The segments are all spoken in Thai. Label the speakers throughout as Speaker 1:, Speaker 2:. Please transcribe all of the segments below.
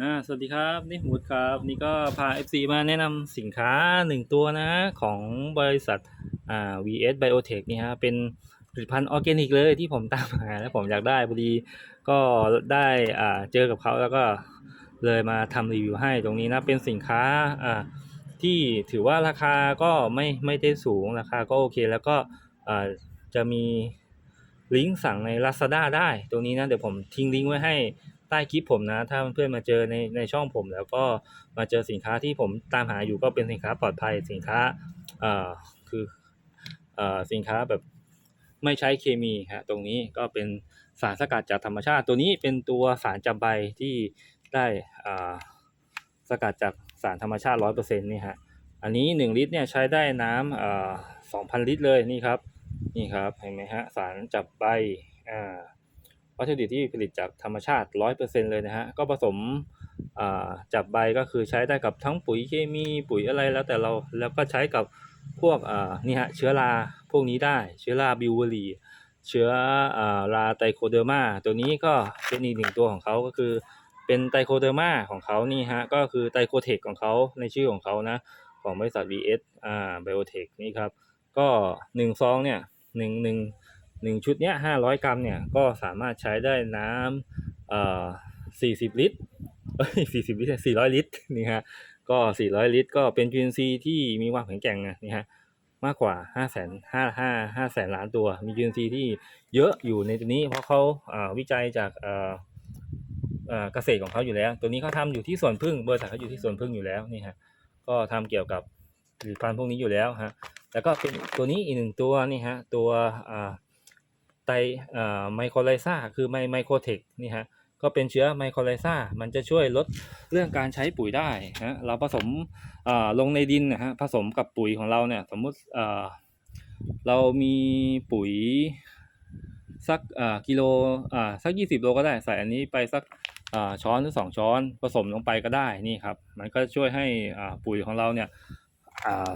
Speaker 1: อ่าสวัสดีครับนี่หูดครับนี่ก็พา FC มาแนะนำสินค้าหนึ่งตัวนะของบริษัทอ่า VS Biotech นี่ฮะเป็นผลิตภัณฑ์ออร์แกนิกเลยที่ผมตามหาแล้วผมอยากได้พอดีก็ได้อ่าเจอกับเขาแล้วก็เลยมาทำรีวิวให้ตรงนี้นะเป็นสินค้าอ่าที่ถือว่าราคาก็ไม่ไม่ได้สูงราคาก็โอเค แล้วก็อ่าจะมีลิงก์สั่งใน Lazada ได้ตรงนี้นะเดี๋ยวผมทิ้งลิงก์ไว้ให้ ต้คลิปผมนะ ถ้าเพื่อนมาเจอในในช่องผม แล้วก็มาเจอสินค้าที่ผมตามหาอยู่ก็เป็นสินค้าปลอดภัยสินค้าเอ่อคือเอ่อสินค้าแบบไม่ใช้เคมีฮะตรงนี้ก็เป็นสารสกัดจากธรรมชาติ ตัวนี้เป็นตัวสารจำใบที่ได้อ่าสกัดจากสารธรรมชาติร้อยเปอร์เซ็นต์นี่ฮะอันนี้หนึ่งลิตรเนี่ยใช้ได้น้ำอ่อสองพันลิตรเลยนี่ครับนี่ครับเห็นไหมฮะสารจับใบอ่า วัตถุดิบที่ผลิตจากธรรมชาติ 100%เลยนะฮะ ก็ผสมจับใบก็คือใช้ได้กับทั้งปุ๋ยเคมีปุ๋ยอะไรแล้วแต่เราแล้วก็ใช้กับพวกนี่ฮะเชื้อราพวกนี้ได้ เชื้อราบิวเวอรีเชื้ออราไตโคเดอร์มาตัวนี้ก็เป็นอีกหนึ่งตัวของเขาก็คือเป็นไตโคเดอร์มาของเขานี่ฮะก็คือไตโคเทคของเขาในชื่อของเขานะของบริษัท VS อ่า Biotech นี่ครับก็หนึ่งซองเนี่ยหนึ่งหนึ่ง หนึ่งชุดเนี้ยห้าร้อยกรัมเนี่ยก็สามารถใช้ได้น้ำเอ่อสี่สิบลิตรเอ้ยสี่สิบลิตรสี่ร้อยลิตรนี่ฮะก็สี่ร้อยลิตร ก็เป็นจุลินทรีย์ที่มีความแข็งแกร่งนะนี่ฮะมากกว่าห้าแสนห้าห้าห้าแสนล้านตัว มีจุลินทรีย์ที่เยอะอยู่ในตัวนี้ เพราะเขาอ่าวิจัยจากเอ่อเอ่อเกษตรของเขาอยู่แล้ว ตัวนี้เขาทำอยู่ที่สวนพึ่งบริษัทเขาอยู่ที่สวนพึ่งอยู่แล้วนี่ฮะก็ทำเกี่ยวกับผลิตภัณฑ์พวกนี้อยู่แล้วฮะแล้วก็เป็นตัวนี้อีกหนึ่งตัวนี่ฮะตัวอ่า ไตอ่าไมโครไลซาคือไมไมโครเทคนี่ฮะก็เป็นเชื้อไมโครไลซามันจะช่วยลดเรื่องการใช้ปุ๋ยได้ฮะเราผสมอ่าลงในดินนะฮะผสมกับปุ๋ยของเราเนี่ยสมมุติอ่าเรามีปุ๋ยสักอ่ากิโลอ่าสักยี่สิบโลก็ได้ใส่อันนี้ไปสักอ่าช้อนหรือสองช้อนผสมลงไปก็ได้นี่ครับ มันก็ช่วยให้อ่าปุ๋ยของเราเนี่ย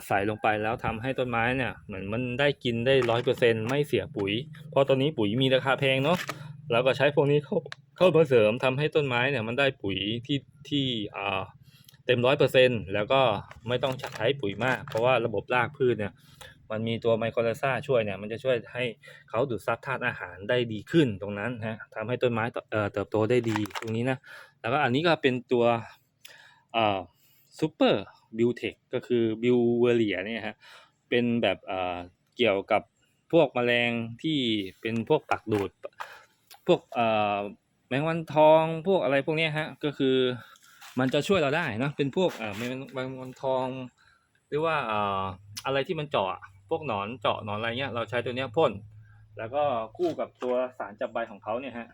Speaker 1: ใส่ลงไปแล้วทำให้ต้นไม้เนี่ยเหมือนมันได้กินได้ร้อยเปอร์เซ็นไม่เสียปุ๋ย เพราะตอนนี้ปุ๋ยมีราคาแพงเนาะเราก็ใช้พวกนี้เข้าเข้ามาเสริมทำให้ต้นไม้เนี่ยมันได้ปุ๋ยที่ที่อ่าเต็มร้อยเปอร์เซ็นแล้วก็ไม่ต้องใช้ปุ๋ยมาก เพราะว่าระบบรากพืชเนี่ยมันมีตัวไมโครไลซาช่วยเนี่ยมันจะช่วยให้เขาดูดซับธาตุอาหารได้ดีขึ้นตรงนั้นฮะทำให้ต้นไม้เติบเอ่อเติบโตได้ดีตรงนี้นะแล้วก็อันนี้ก็เป็นตัวอ่า ซูเปอร์บิวเทคก็คือบิวเวเลียเนี่ยฮะเป็นแบบเอ่อเกี่ยวกับพวกแมลงที่เป็นพวกปักดูด พวกเอ่อแมงวันทองพวกอะไรพวกนี้ฮะก็คือมันจะช่วยเราได้นะเป็นพวกเอ่อแมงแมงวันทอง หรือว่าเอ่ออะไรที่มันเจาะพวกหนอนเจาะหนอนอะไรเงี้ยเราใช้ตัวเนี้ยพ่นแล้วก็คู่กับตัวสารจับใบของเขาเนี่ยฮะ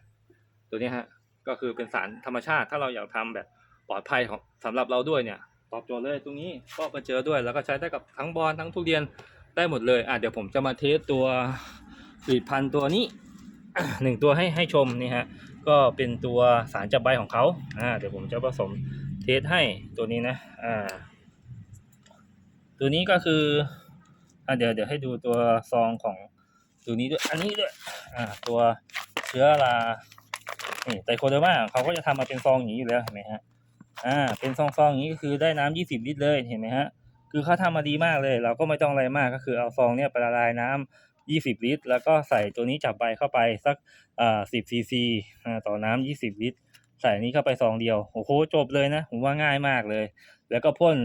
Speaker 1: ตัวนี้ฮะก็คือเป็นสารธรรมชาติถ้าเราอยากทำแบบปลอดภัยของสำหรับเราด้วยเนี่ย ตอบโจทย์เลยตรงนี้ก็มาเจอด้วย แล้วก็ใช้ได้กับทั้งบอลทั้งทุเรียนได้หมดเลยอะเดี๋ยวผมจะมาเทสตัวผลิตภัณฑ์ตัวนี้หนึ่งตัวให้ให้ชมนี่ฮะก็เป็นตัวสารจับใบของเขาอ่าเดี๋ยวผมจะผสมเทสให้ตัวนี้นะอ่าตัวนี้ก็คืออ่าเดี๋ยวเดี๋ยวให้ดูตัวซองของตัวนี้ด้วยอันนี้ด้วยอ่าตัวเชื้อรานี่ไตโคเดอร์มาเขาก็จะทำมาเป็นซองอย่างนี้อยู่แล้วเห็นไหมฮะ อ่าเป็นซองๆอย่างนี้ก็คือได้น้ำยี่สิบลิตรเลยเห็นไหมฮะคือเขาทำมาดีมากเลย เราก็ไม่ต้องอะไรมากก็คือเอาซองเนี่ยไปละลายน้ำยี่สิบลิตร แล้วก็ใส่ตัวนี้จับใบเข้าไปสักอ่าสิบซีซีอ่าต่อน้ำยี่สิบลิตร ใส่นนี้เข้าไปซองเดียวโอ้โหจบเลยนะผมว่าง่ายมากเลย แล้วก็พ่น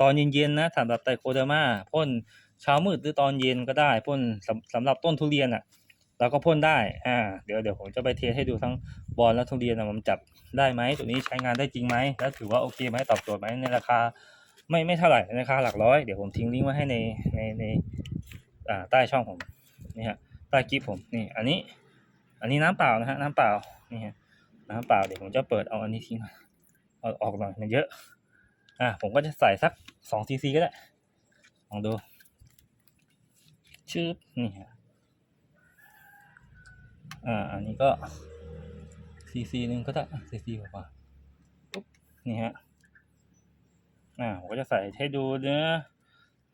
Speaker 1: ตอนเย็นๆนะสำหรับไตโคเดอร์มาพ่นเช้ามืดหรือตอนเย็นก็ได้พ่นสำสำหรับต้นทุเรียนอะ เราก็พ่นได้ อ่า เดี๋ยวเดี๋ยวผมจะไปเทสให้ดูทั้งบอลและทุเรียนนะมันจับได้ไหมตัวนี้ใช้งานได้จริงไหมแล้วถือว่าโอเคไหมตอบโจทย์ไหมในราคาไม่ไม่เท่าไหร่ในราคาหลักร้อย เดี๋ยวผมทิ้งลิงก์ไว้ให้ในในในอ่าใต้ช่องผมนี่ฮะใต้คลิปผมนี่อันนี้ อันนี้น้ำเปล่านะฮะน้ำเปล่านี่ฮะน้ำเปล่าเดี๋ยวผมจะเปิดเอาอันนี้ทิ้งเอาออกหน่อยมันเยอะ อ่าผมก็จะใส่สักสองซีซีก็ได้ลองดูชืบนี่ฮะ อ่า อันนี้ก็ซีซีหนึ่งก็ได้ซีซีกว่าปุ๊บนี่ฮะ อ่า ผมก็จะใส่ให้ดูเนื้อ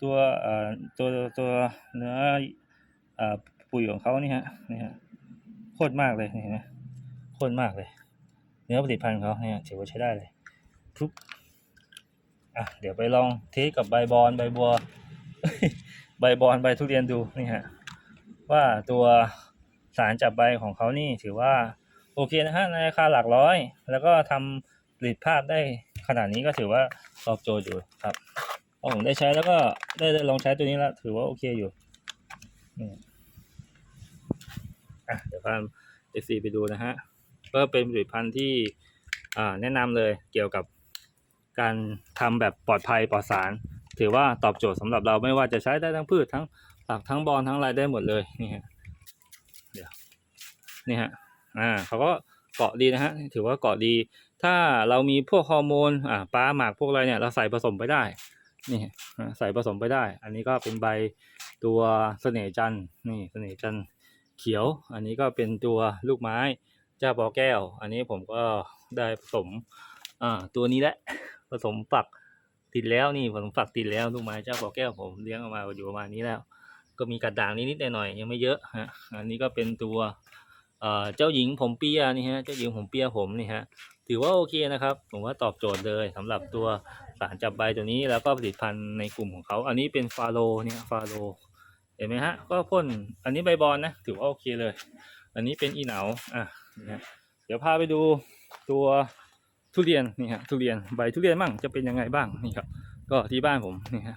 Speaker 1: ตัวเอ่อตัวตัวเนื้อเอ่อปุ๋ยของเขานี่ฮะ นี่ฮะโคตรมากเลยนี่เห็นไหมโคตรมากเลย เนื้อผลิตภัณฑ์ของเขาเนี่ยถือว่าใช้ได้เลยปุ๊บอะเดี๋ยวไปลองเทสกับใบบอนใบบัว ใบบอนใบทุเรียนดูนี่ฮะว่าตัว สารจับใบของเขานี่ถือว่าโอเคนะฮะในราคาหลักร้อย แล้วก็ทำผลิตภาพได้ขนาดนี้ก็ถือว่าตอบโจทย์อยู่ครับพอผมได้ใช้แล้วก็ได้ลองใช้ตัวนี้แล้วถือว่าโอเคอยู่อะเดี๋ยวพาเอซีไปดูนะฮะก็เป็นผลิตภัณฑ์ที่อ่าแนะนำเลยเกี่ยวกับการทำแบบปลอดภัยปลอดสาร ถือว่าตอบโจทย์สำหรับเราไม่ว่าจะใช้ได้ทั้งพืชทั้งผักทั้งบอลทั้งอะไรได้หมดเลยนี่ฮะ นี่ฮะอ่าเขาก็เกาะดีนะฮะถือว่าเกาะดี ถ้าเรามีพวกฮอร์โมนอ่าปลาหมากพวกอะไรเนี่ยเราใส่ผสมไปได้นี่ใส่ผสมไปได้ อันนี้ก็เป็นใบตัวเสน่ห์จันนี่เสน่ห์จันเขียว อันนี้ก็เป็นตัวลูกไม้เจ้าปอแก้ว อันนี้ผมก็ได้ผสมอ่าตัวนี้แหละผสมฝักติดแล้วนี่ผสมฝักติดแล้วลูกไม้เจ้าปอแก้วผมเลี้ยงออกมาอยู่ประมาณนี้แล้ว ก็มีกระด่างนิดๆหน่อยๆยังไม่เยอะฮะอันนี้ก็เป็นตัว เจ้าหญิงผมเปียนี่ฮะเจ้าหญิงผมเปียผมนี่ฮะถือว่าโอเคนะครับ ผมว่าตอบโจทย์เลยสำหรับตัวสารจับใบตัวนี้แล้วก็ผลิตภัณฑ์ในกลุ่มของเขา อันนี้เป็นฟาโลเนี่ยฟาโลเห็นไหมฮะก็พ่นอันนี้ใบบอลนะถือว่าโอเคเลย อันนี้เป็นอีเหนาอะนี่ะเดี๋ยวพาไปดูตัวทุเรียนนี่ฮะทุเรียนใบทุเรียนมั่งจะเป็นยังไงบ้างนี่ครับก็ที่บ้านผมนี่ฮะ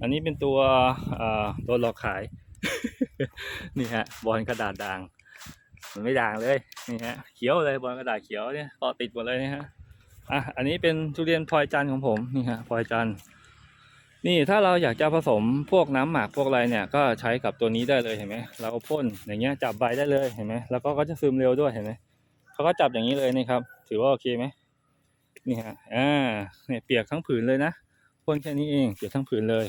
Speaker 1: อันนี้เป็นตัวตัวหลอกขาย นี่ฮะบอลกระดาษด่าง มันไม่ด่างเลยนี่ฮะเขียวเลยบอลกระดาษเขียวเนี่ยเกาะติดหมดเลยนี่ฮะอะอันนี้เป็นทุเรียนพลอยจันทร์ของผมนี่ฮะพลอยจันทร์นี่ถ้าเราอยากจะผสมพวกน้ำหมักพวกอะไรเนี่ยก็ใช้กับตัวนี้ได้เลยเห็นไหมเราพ่นอย่างเงี้ยจับใบได้เลยเห็นไหมแล้วก็ก็จะซึมเร็วด้วยเห็นไหมเขาก็จับอย่างนี้เลยนี่ครับ ถือว่าโอเคไหมนี่ฮะอ่าเนี่ยเปียกทั้งผืนเลยนะพ่นแค่นี้เองเปียกทั้งผืนเลย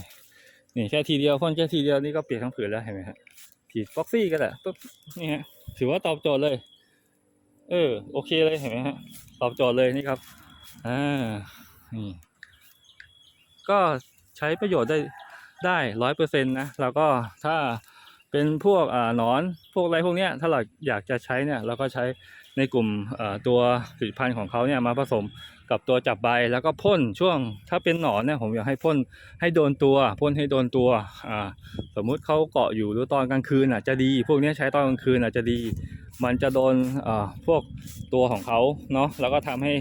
Speaker 1: นี่แค่ทีเดียวพ่นแค่ทีเดียวนี่ก็เปียกทั้งผืนแล้วเห็นไหมฮะฉีดฟ็อกซี่ก็ได้ปุ๊บนี่ฮะ ถือว่าตอบโจทย์เลย เออ โอเคเลยเห็นไหมฮะ ตอบโจทย์เลยนี่ครับ อ่า นี่ ก็ใช้ประโยชน์ได้ได้ร้อยเปอร์เซ็นต์นะ แล้วก็ถ้าเป็นพวกอ่านอน พวกอะไรพวกเนี้ย ถ้าเราอยากจะใช้เนี่ย เราก็ใช้ในกลุ่มอ่อตัวผลิตภัณฑ์ของเขาเนี่ยมาผสม กับตัวจับใบแล้วก็พ่นช่วงถ้าเป็นหนอนเนี่ยผมอยากให้พ่นให้โดนตัวพ่นให้โดนตัวอ่าสมมุติเขาเกาะอยู่หรือตอนกลางคืนอะจะดี พวกนี้ใช้ตอนกลางคืนอะจะดี มันจะโดนเอ่อพวกตัวของเขาเนาะแล้วก็ทำให้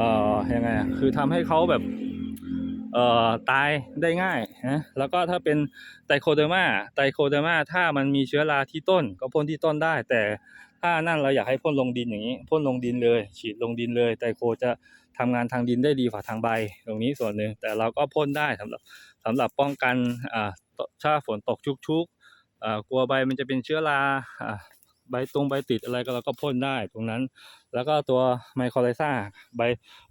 Speaker 1: อ่อยังไงคือทำให้เขาแบบเอ่อตายได้ง่ายนะแล้วก็ถ้าเป็นไตโคเดอร์มาไตโคเดอร์มาถ้ามันมีเชื้อราที่ต้น ก็พ่นที่ต้นได้ แต่ถ้านั่นเราอยากให้พ่นลงดินอย่างนี้พ่นลงดินเลย ฉีดลงดินเลยไตโคจะ ทำงานทางดินได้ดีกว่าทางใบ ตรงนี้ส่วนหนึ่งแต่เราก็พ่นได้สำหรับสำหรับป้องกันอ่าถ้าฝนตกชุกๆอ่ากลัวใบมันจะเป็นเชื้อราอ่าใบตรงใบติดอะไรก็เราก็พ่นได้ตรงนั้น แล้วก็ตัวไมโครไลซ่าใบ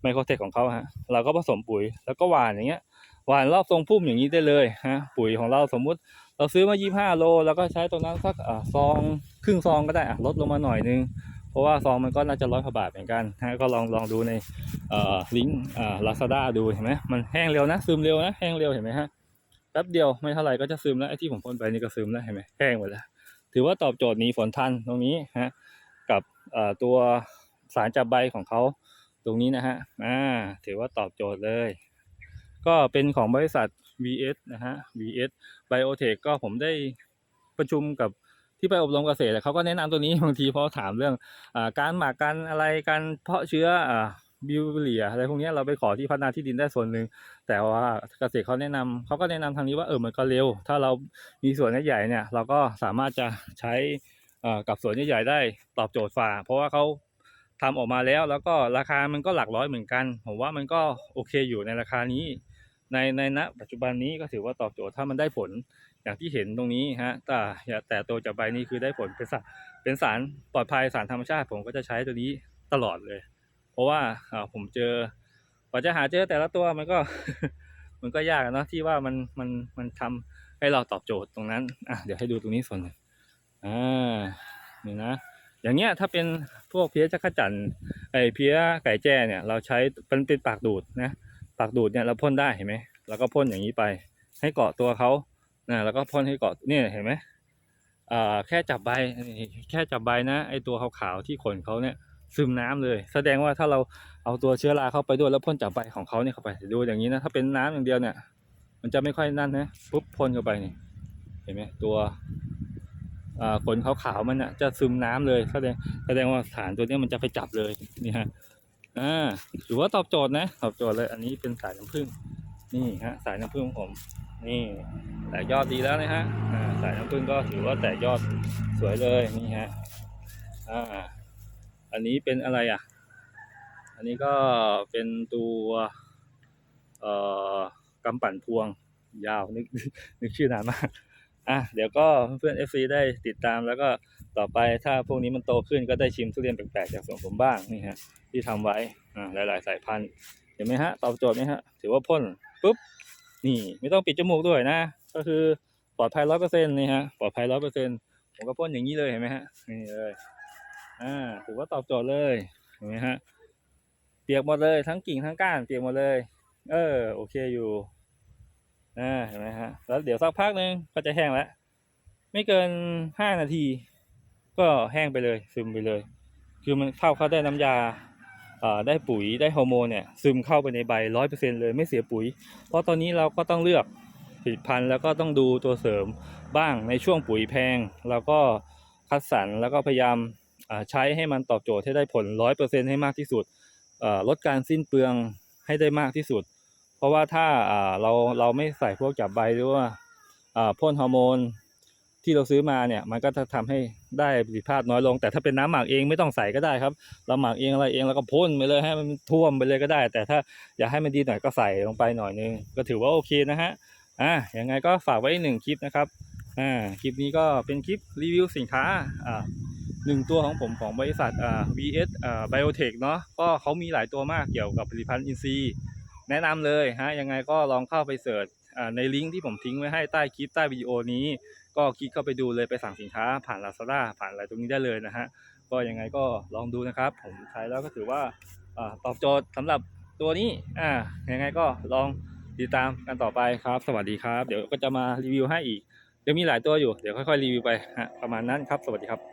Speaker 1: ไมโครเทคของเขาฮะเราก็ผสมปุ๋ยแล้วก็หว่านอย่างเงี้ยหว่านรอบทรงพุ่มอย่างนี้ได้เลยฮะปุ๋ยของเราสมมุติ เราซื้อมา 25 โล แล้วก็ใช้ตรงนั้นสักอ่าซองครึ่งซองก็ได้อะลดลงมาหน่อยนึง เพราะว่าซองมันก็น่าจะร้อยกว่าบาทเหมือนกันฮะก็ลองลองดูในลิงก์ลาซาด้าดูเห็นไหมมันแห้งเร็วนะซึมเร็วนะแห้งเร็วเห็นไหมฮะแป๊บเดียวไม่เท่าไหร่ก็จะซึมแล้วไอ้ที่ผมพ่นไปนี่ก็ซึมแล้วเห็นไหมแห้งหมดแล้วถือว่าตอบโจทย์นี้ฝนทันตรงนี้ฮะกับตัวสารจับใบของเขาตรงนี้นะฮะอ่าถือว่าตอบโจทย์เลย ก็เป็นของบริษัท VS นะฮะ VS Biotech ก็ผมได้ประชุมกับ ที่ไปอบรมเกษตรเขาก็แนะนำตัวนี้บางทีพอถามเรื่องอการหมักการอะไรการเพาะเชื้ออบิวเลียอะไรพวกนี้เราไปขอที่พัฒนาที่ดินได้ส่วนหนึ่งแต่ว่าเกษตรเขาแนะนำเขาก็แนะนำทางนี้ว่าเออมันก็เร็ว ถ้าเรามีสวนใหญ่เนี่ย เราก็สามารถจะใช้กับสวนใหญ่ได้ตอบโจทย์ฝ่า เพราะว่าเขาทำออกมาแล้ว แล้วก็ราคามันก็หลักร้อยเหมือนกัน ผมว่ามันก็โอเคอยู่ในราคานี้ ในในณปัจจุบันนี้ก็ถือว่าตอบโจทย์ถ้ามันได้ผลอย่างที่เห็นตรงนี้ฮะแต่แต่ตัวจับใบนี้คือได้ผลเป็นสารเป็นสารปลอดภัยสารธรรมชาติผมก็จะใช้ตัวนี้ตลอดเลย เพราะว่าผมเจอกว่าจะหาเจอแต่ละตัวมันก็มันก็ยากนะที่ว่ามันมันมันทำให้เราตอบโจทย์ตรงนั้นอะเดี๋ยวให้ดูตรงนี้ส่วนหนึ่งอ่านี่นะอย่างเงี้ยถ้าเป็นพวกเพี้ยจักรจันไอเพี้ยไก่แจ้เนี่ยเราใช้เป็นเป็นปากดูดนะากดูดเนี่ยเราพ่นได้เห็นไหมเราก็พ่นอย่างนี้ไป ให้เกาะตัวเขานะแล้วก็พ่นให้เกาะเนี่ยเห็นไหมอ่าแค่จับใบแค่จับใบนะไอตัวขาวๆที่ขนเขาเนี่ยซึมน้ำเลย แสดงว่าถ้าเราเอาตัวเชื้อราเข้าไปด้วยแล้วพ่นจากใบของเขาเนี่ยเข้าไปดูอย่างนี้นะถ้าเป็นน้ำอย่างเดียวเนี่ย มันจะไม่ค่อยนั่นนะปุ๊บพ่นเข้าไปนี่เห็นไหมตัวขนขาวๆมันอะจะซึมน้ำเลยแสดงแสดงว่าสารตัวเนี้ยมันจะไปจับเลยนี่ฮะ อ่าถือว่าตอบโจทย์นะ ตอบโจทย์เลย อันนี้เป็นสายน้ำผึ้งนี่ฮะ สายน้ำผึ้งของผม นี่แต่ยอดดีแล้วนะฮะอ่าสายน้ำผึ้งก็ถือว่าแต่ยอดสวยเลยนี่ฮะอ่าอันนี้เป็นอะไรอะ อันนี้ก็เป็นตัวเอ่อกำปั่นพวงยาวนึกนึกชื่อนานมากอะเดี๋ยวก็เพื่อนๆ FC ได้ติดตามแล้วก็ ต่อไปถ้าพวกนี้มันโตขึ้นก็ได้ชิมทุเรียนแปลกๆจากสวนผมบ้างนี่ฮะที่ทำไว้อ่าหลายๆ สายพันธุ์เห็นไหมฮะตอบโจทย์ไหมฮะถือว่าพ่นปุ๊บนี่ไม่ต้องปิดจมูกด้วยนะ ก็คือปลอดภัยร้อยเปอร์เซ็นต์นี่ฮะปลอดภัยร้อยเปอร์เซ็นต์ผมก็พ่นอย่างนี้เลยเห็นไหมฮะนี่เลยอ่าถือว่าตอบโจทย์เลยเห็นไหมฮะเปียกหมดเลยทั้งกิ่งทั้งก้านเปียกหมดเลย เออโอเคอยู่อ่าเห็นไหมฮะแล้วเดี๋ยวสักพักหนึ่งก็จะแห้งแล้วไม่เกินห้านาที ก็แห้งไปเลยซึมไปเลย คือมันเข้าเข้าได้น้ำยาอ่าได้ปุ๋ยได้ฮอร์โมนเนี่ยซึมเข้าไปในใบร้อยเปอร์เซ็นเลยไม่เสียปุ๋ย เพราะตอนนี้เราก็ต้องเลือกผลิตภัณฑ์แล้วก็ต้องดูตัวเสริมบ้างในช่วงปุ๋ยแพงเราก็คัดสรรแล้วก็พยายามใช้ให้มันตอบโจทย์ให้ได้ผลร้อยเปอร์เซ็นให้มากที่สุดลดการสิ้นเปลืองให้ได้มากที่สุด เพราะว่าถ้าเราเราไม่ใส่พวกจับใบหรือว่าพ่นฮอร์โมน ที่เราซื้อมาเนี่ยมันก็จะทำให้ได้ประสิทธิภาพน้อยลง แต่ถ้าเป็นน้ำหมักเองไม่ต้องใส่ก็ได้ครับ เราหมักเองอะไรเองแล้วก็พ่นไปเลยให้มันท่วมไปเลยก็ได้ แต่ถ้าอยากให้มันดีหน่อยก็ใส่ลงไปหน่อยนึงก็ถือว่าโอเคนะฮะอะยังไงก็ฝากไว้หนึ่งคลิปนะครับอ่าคลิปนี้ก็เป็นคลิปรีวิวสินค้าอ่าหนึ่งตัวของผมของบริษัทอ่า VS อ่า Biotech เนาะก็เขามีหลายตัวมากเกี่ยวกับผลิตภัณฑ์อินทรีย์แนะนำเลยฮะยังไงก็ลองเข้าไปเสิร์ช ในลิงก์ที่ผมทิ้งไว้ให้ใต้คลิปใต้วิดีโอนี้ ก็คลิกเข้าไปดูเลยไปสั่งสินค้าผ่าน Lazada ผ่านอะไรตรงนี้ได้เลยนะฮะก็ยังไงก็ลองดูนะครับ ผมใช้แล้วก็ถือว่าอาตอบโจทย์สำหรับตัวนี้อ่ายังไงก็ลองติดตามกันต่อไปครับ สวัสดีครับ เดี๋ยวก็จะมารีวิวให้อีก เดี๋ยวมีหลายตัวอยู่ เดี๋ยวค่อยๆรีวิวไปฮะประมาณนั้นครับ สวัสดีครับ